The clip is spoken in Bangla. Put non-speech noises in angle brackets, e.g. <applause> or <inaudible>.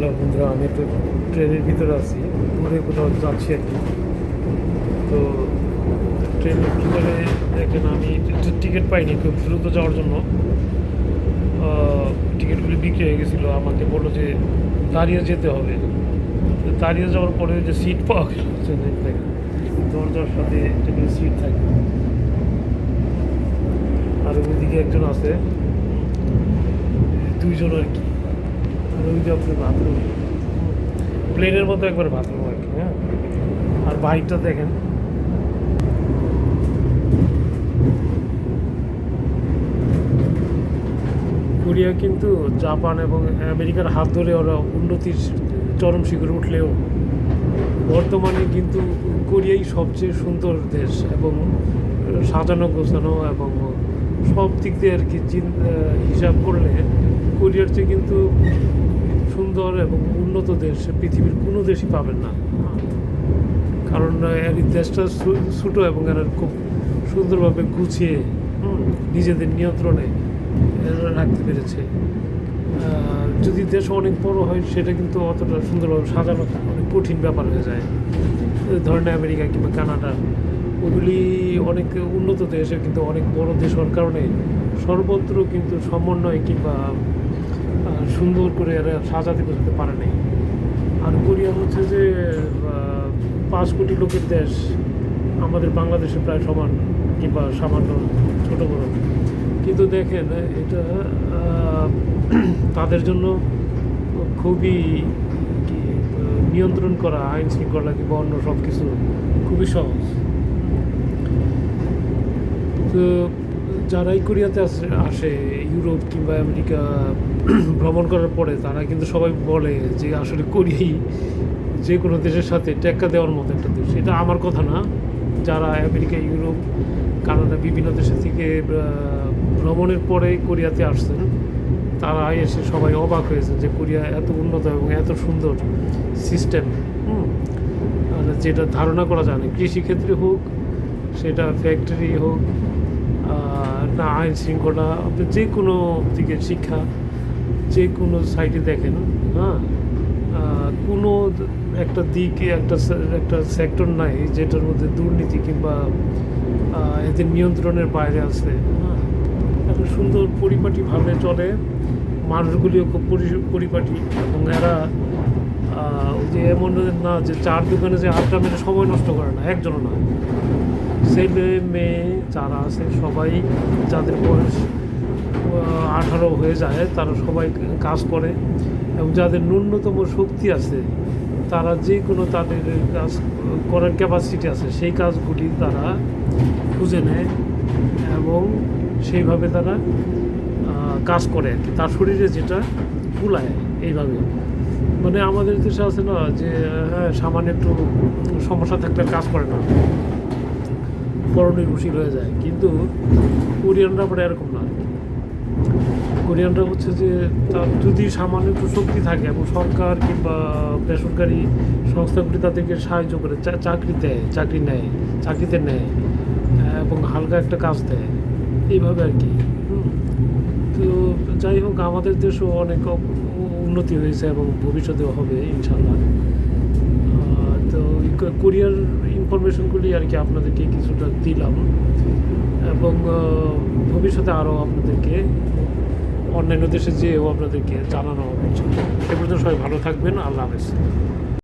হ্যালো বন্ধুরা, আমি একটু ট্রেনের ভিতরে আছি, দূরে কোথাও যাচ্ছি আর কি। তো ট্রেনের ভিতরে দেখেন আমি টিকিট পাইনি খুব দ্রুত যাওয়ার জন্য। টিকিটগুলি বিক্রি হয়ে গেছিল, আমাকে বলল যে দাঁড়িয়ে যেতে হবে। তো দাঁড়িয়ে যাওয়ার পরে যে সিট পাওয়া গেল ট্রেনের দেখেন, দরজার সাথে একটা সিট থাকে। আর ওইদিকে একজন আছে, দুইজন আর কি। ওই যে বাথরুম প্লেনের মতো একবার বাথরুম আর কি হ্যাঁ? আর বাইকটা দেখেন। কোরিয়া কিন্তু জাপান এবং আমেরিকার হাত ধরে ওরা উন্নতির চরম শিখরে উঠলেও বর্তমানে কিন্তু কোরিয়াই সবচেয়ে সুন্দর দেশ এবং সাজানো গোছানো এবং সব দিক দিয়ে আর কি হিসাব করলে কোরিয়ার চেয়ে কিন্তু সুন্দর এবং উন্নত দেশ পৃথিবীর কোনো দেশই পাবেন না। কারণ এর দেশটা ছোটো এবং এরা খুব সুন্দরভাবে গুছিয়ে নিজেদের নিয়ন্ত্রণে রাখতে পেরেছে। যদি দেশ অনেক বড় হয় সেটা কিন্তু অতটা সুন্দরভাবে সাজানো অনেক কঠিন ব্যাপার হয়ে যায়। ধরেন আমেরিকা কিংবা কানাডা ওগুলি অনেক উন্নত দেশে কিন্তু অনেক বড় দেশ হওয়ার কারণে সর্বত্র কিন্তু সমন্বয় কিংবা সুন্দর করে এরা সাজাতে বোঝাতে পারে নাই। আর কোরিয়া হচ্ছে যে পাঁচ কোটি লোকের দেশ, আমাদের বাংলাদেশে প্রায় সমান কিংবা সামান্য ছোটো বড়। কিন্তু দেখেন, এটা তাদের জন্য খুবই নিয়ন্ত্রণ করা, আইন শৃঙ্খলা কিংবা অন্য সব কিছু খুবই সহজ। তো যারাই কোরিয়াতে আসে আসে, ইউরোপ কিংবা আমেরিকা, <clears throat> ভ্রমণ করার পরে তারা কিন্তু সবাই বলে যে আসলে কোরিয়াই যে কোনো দেশের সাথে টেক্কা দেওয়ার মতো একটা দেশ। এটা আমার কথা না। যারা আমেরিকা, ইউরোপ, কানাডা বিভিন্ন দেশের থেকে ভ্রমণের পরে কোরিয়াতে আসছেন, তারা এসে সবাই অবাক হয়েছে যে কোরিয়া এত উন্নত এবং এত সুন্দর সিস্টেম। যেটা ধারণা করা যায় না। কৃষিক্ষেত্রে হোক, সেটা ফ্যাক্টরি হোক না, আইন শৃঙ্খলা আপনি যে কোনো দিকে শিক্ষা যে কোনো সাইডে দেখেন হ্যাঁ? কোনো একটা দিকে একটা একটা সেক্টর নাই যেটার মধ্যে দুর্নীতি কিংবা এদের নিয়ন্ত্রণের বাইরে আছে হ্যাঁ? একটা সুন্দর পরিপাটিভাবে চলে, মানুষগুলিও খুব পরি- পরিপাটি এবং এরা এমন না যে চার দোকানে যে আড্ডা মেরে সময় নষ্ট করে না, একজনও না। ছেলে মেয়ে যারা আছে সবাই যাদের বয়স আঠারো হয়ে যায়, তারা সবাই কাজ করে। এবং যাদের ন্যূনতম শক্তি আছে, তারা যে কোনো তাদের কাজ করার ক্যাপাসিটি আছে, সেই কাজগুলি তারা খুঁজে নেয় এবং সেইভাবে তারা কাজ করে আর কি। তার শরীরে যেটা কুলায়, এইভাবে। মানে আমাদের দেশে আছে না যে হ্যাঁ সামান্য একটু সমস্যা থাকলে কাজ করে না। পরনির্ভরশীল হয়ে যায়। কিন্তু কোরিয়ানরা আবার এরকম না। কোরিয়ানরা হচ্ছে যে তার যদি সামান্য একটু শক্তি থাকে এবং সরকার কিংবা বেসরকারি সংস্থাগুলি তাদেরকে সাহায্য করে চাকরি দেয় চাকরি নেয় চাকরিতে নেয় আহ, এবং হালকা একটা কাজ দেয় এইভাবে আর কি। তো যাই হোক, আমাদের দেশও অনেক উন্নতি হয়েছে এবং ভবিষ্যতেও হবে ইনশাল্লাহ তো কোরিয়ার ইনফরমেশনগুলি আর কি আপনাদেরকে কিছুটা দিলাম এবং ভবিষ্যতে আরও আপনাদেরকে অন্যান্য দেশে যেয়েও আপনাদেরকে জানানো হবে। সে পর্যন্ত সবাই ভালো থাকবেন, আল্লাহ হাফেজ